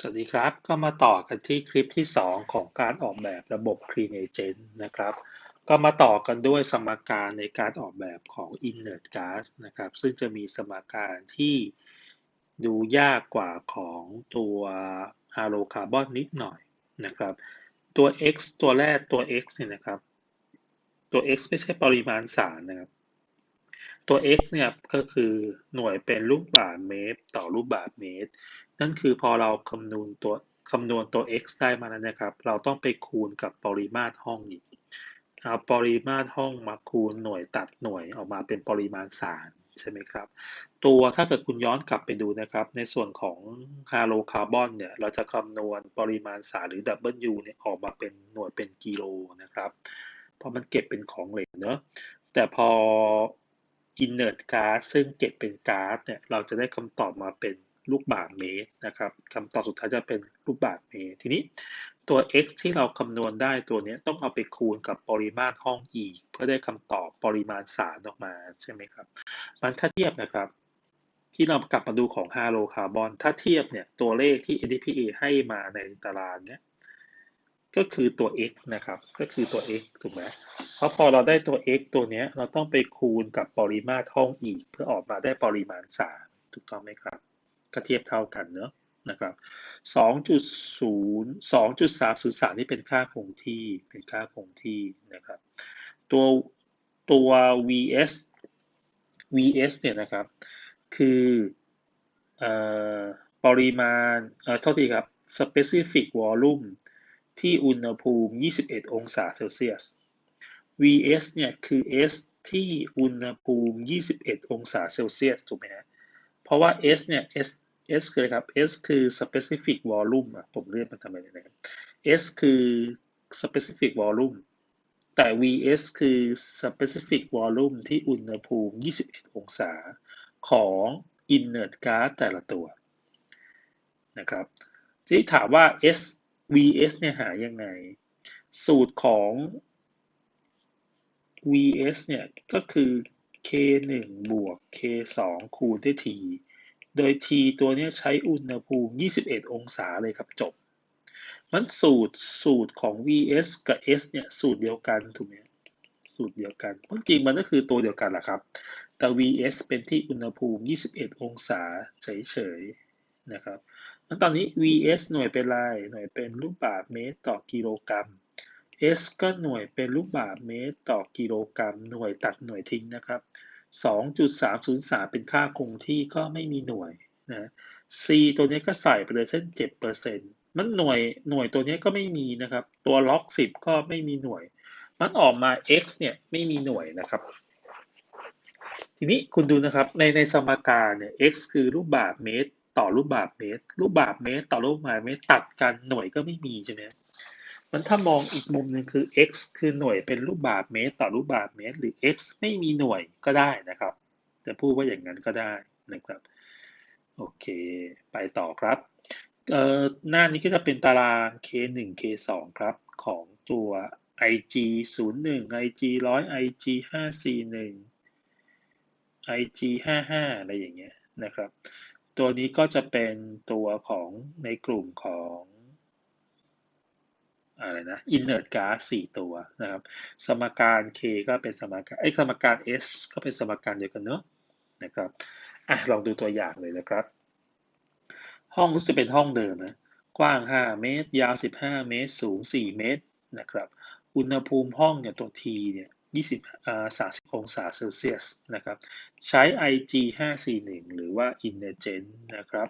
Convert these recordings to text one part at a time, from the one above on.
สวัสดีครับ ก็มาต่อกันที่คลิปที่ 2 ของการออกแบบระบบ Clean Agent นะครับ ก็มาต่อกันด้วยสมการในการออกแบบของ Inert Gas นะครับ ซึ่งจะมีสมการที่ดูยากกว่าของตัว Halocarbon นิดหน่อยนะครับ ตัว x ตัวแรกตัว x เนี่ยนะครับ ตัว x ไม่ใช่ปริมาณสารนะครับ ตัว x เนี่ยก็คือหน่วยเป็นลูกบาศก์เมตร ต่อลูกบาศก์เมตร นั่นคือพอเราคำนวณตัวคำนวณตัว x ได้มาแล้วนะครับ เราต้องไปคูณกับปริมาตรห้องอีกเอาปริมาตรห้องมาคูณหน่วยตัดหน่วยออกมาเป็นปริมาณสารใช่ไหมครับ ตัวถ้าเกิดคุณย้อนกลับไปดูนะครับ ในส่วนของฮาโลคาร์บอนเนี่ย เราจะคำนวณปริมาณสารหรือ W เนี่ยออกมาเป็นหน่วยเป็นกิโลนะครับ เพราะมันเก็บเป็นของเหลวเนอะแต่พอ inert gas ซึ่งเก็บเป็นก๊าซเนี่ยเราจะได้คำตอบมาเป็นลูกบาศก์เมตรนะครับคำตอบสุดท้ายจะเป็นลูกบาศก์เมตร ทีนี้ตัว x ที่เราคำนวณได้ตัวนี้ต้องเอาไปคูณกับปริมาตรห้องอีก เพื่อได้คำตอบปริมาณสารออกมาใช่ไหมครับ มันถ้าเทียบนะครับ ที่เรากลับมาดูของฮาโลคาร์บอนถ้าเทียบเนี่ยตัวเลขที่ NDPA ให้มาในตารางเนี้ย ก็คือตัว x นะครับ ก็คือตัว x ถูกไหมเพราะพอเราได้ตัว x ตัวเนี้ยเราต้องไปคูณกับปริมาตรห้องอีก เพื่อออกมาได้ปริมาณสารถูกต้องไหมครับก็เทียบเท่ากันเนอะนะครับ2.0 2.303นี่เป็นค่าคงที่ เป็นค่าคงที่นะครับ ตัวตัว vs vs เนี่ยนะครับ คืออปริมาณเอ่อโทษทีครับ specific volume ที่อุณหภูมิ 21 องศาเซลเซียส vs เนี่ยคือ s ที่อุณหภูมิ 21 องศาเซลเซียสถูกไหมฮะ เพราะว่า s เนี่ย s s คืออะไรครับ s คือ specific volume อะผมเรียกมันทำไมเนี่ยนะครับ s คือ specific volume แต่ vs คือ specific volume ที่อุณหภูมิ 21 องศาของ inert gas แต่ละตัวนะครับทีนี้ถามว่า s vs เนี่ยหายังไง สูตรของ vs เนี่ยก็คือ k 1บวก k 2คูณด้วย t โดย t ตัวนี้ใช้อุณหภูมิ 21 องศาเลยครับจบ มันสูตรสูตรของ vs กับ s เนี่ยสูตรเดียวกันถูกไหมสูตรเดียวกันจริงมันก็คือตัวเดียวกันแหละครับ แต่ vs เป็นที่อุณหภูมิ 21 องศาเฉยๆนะครับ แล้วตอนนี้ vs หน่วยเป็นไรหน่วยเป็นลูกบาศก์เมตรต่อกิโลกรัม s ก็หน่วยเป็นลูกบาศก์เมตรต่อกิโลกรัม หน่วยตัดหน่วยทิ้งนะครับ2.303 เป็นค่าคงที่ก็ไม่มีหน่วยนะ c ตัวนี้ก็ใส่ไปเลยเส้น7%มันหน่วยหน่วยตัวนี้ก็ไม่มีนะครับ ตัวล็อก 10 ก็ไม่มีหน่วย มันออกมา x เนี่ยไม่มีหน่วยนะครับ ทีนี้คุณดูนะครับในในสมการเนี่ย x คือลูกบาศก์เมตร ต่อลูกบาศก์เมตรลูกบาศก์เมตร ต่อลูกบาศก์เมตรตัดกันหน่วยก็ไม่มีใช่ไหมมันถ้ามองอีกมุมหนึ่งคือ x คือหน่วยเป็นลูกบาศก์เมตร ต่อลูกบาศก์เมตร หรือ x ไม่มีหน่วยก็ได้นะครับ จะพูดว่าอย่างนั้นก็ได้นะครับโอเค ไปต่อครับเอ่อหน้านี้ก็จะเป็นตาราง k1 k2 ครับ ของตัว ig 01 ig 100 ig 541 ig 55อะไรอย่างเงี้ยนะครับ ตัวนี้ก็จะเป็นตัวของในกลุ่มของอะไรนะ inert gas 4 ตัวนะครับ สมการ k ก็เป็นสมการไอ้สมการ s ก็เป็นสมการเดียวกันเนอะนะครับอะลองดูตัวอย่างเลยนะครับ ห้องรู้สึกเป็นห้องเดิมนะกว้าง 5 เมตร ยาว 15 เมตร สูง 4 เมตรนะครับ อุณหภูมิห้องเนี่ยตัว T เนี่ย 20อ่า30 องศาเซลเซียสนะครับ ใช้ IG 541 หรือว่า Inergent นะครับ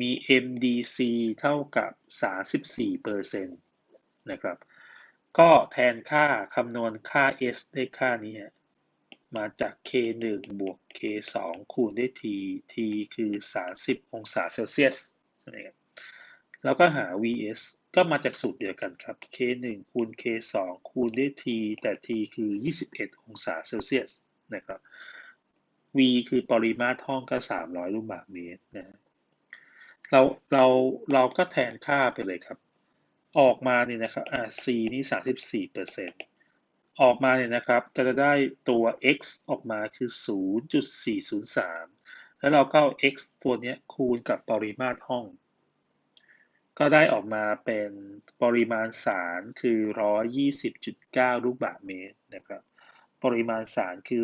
มี MDC เท่ากับ 34เปอร์เซ็นต์นะครับ ก็แทนค่าคำนวณค่า S ได้ค่านี้มาจาก K 1 บวก K 2 คูณด้วย T T คือ 30 องศาเซลเซียสใช่ไหมครับ แล้วก็หา vs ก็มาจากสูตรเดียวกันครับ k 1คูณ k 2คูณด้วย t แต่ t คือ 21 องศาเซลเซียสนะครับ v คือปริมาตรห้องก็ 300 ลูกบาศก์เมตรนะเราเราเราก็แทนค่าไปเลยครับ ออกมาเนี่ยนะครับอ่า c นี่ 34เปอร์เซ็นต์ออกมาเนี่ยนะครับจะได้ตัว x ออกมาคือ 0.403 แล้วเราก็เอา x ตัวนี้คูณกับปริมาตรห้อง ก็ได้ออกมาเป็นปริมาณสารคือ 120.9 ลูกบาศก์เมตรนะครับ ปริมาณสารคือ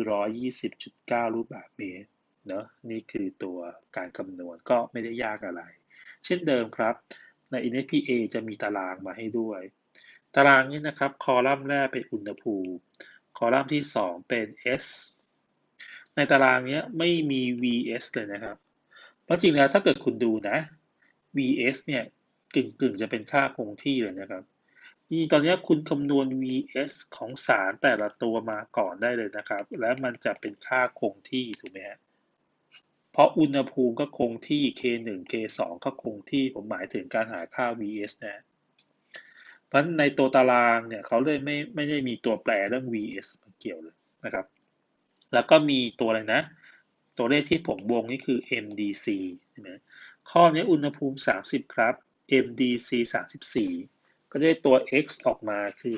120.9 ลูกบาศก์เมตรเนาะนี่คือตัวการคำนวณก็ไม่ได้ยากอะไร เช่นเดิมครับ ใน NFPA จะมีตารางมาให้ด้วย ตารางนี้นะครับ คอลัมน์แรกเป็นอุณหภูมิ คอลัมน์ที่ 2 เป็น S ในตารางนี้ไม่มี VS เลยนะครับ เพราะจริงแล้วถ้าเกิดคุณดูนะ VS เนี่ย กึ่งกึ่งๆจะเป็นค่าคงที่เลยนะครับอีตอนนี้คุณคำนวณ VS ของสารแต่ละตัวมาก่อนได้เลยนะครับ และมันจะเป็นค่าคงที่ถูกไหมฮะเพราะอุณหภูมิก็คงที่ K1 K2 ก็คงที่ผมหมายถึงการหาค่า VS นะเพราะในตัวตารางเนี่ยเขาเลยไม่ไม่ได้มีตัวแปรเรื่อง VS มาเกี่ยวเลยนะครับ แล้วก็มีตัวอะไรนะ ตัวเลขที่ผมวงนี่คือ MDC ใช่ไหมข้อนี้อุณหภูมิ 30 ครับ MDC 34ก็ได้ตัว x ออกมาคือ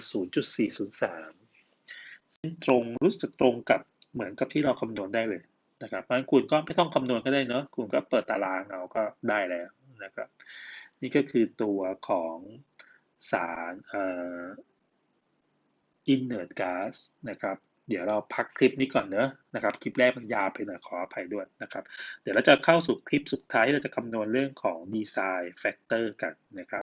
0.403 ซึ่งตรงรู้สึกตรงกับเหมือนกับที่เราคำนวณได้เลยนะครับเพราะฉะนั้นคุณก็ไม่ต้องคำนวณก็ได้เนอะคุณก็เปิดตารางเอาก็ได้แล้วนะครับ นี่ก็คือตัวของสารเอ่อ inert gas นะครับ เดี๋ยวเราพักคลิปนี้ก่อนเนอะนะครับ คลิปแรกมันยาวไปหน่อยขออภัยด้วยนะครับ เดี๋ยวเราจะเข้าสู่คลิปสุดท้ายที่เราจะคำนวณเรื่องของดีไซน์แฟกเตอร์กันนะครับ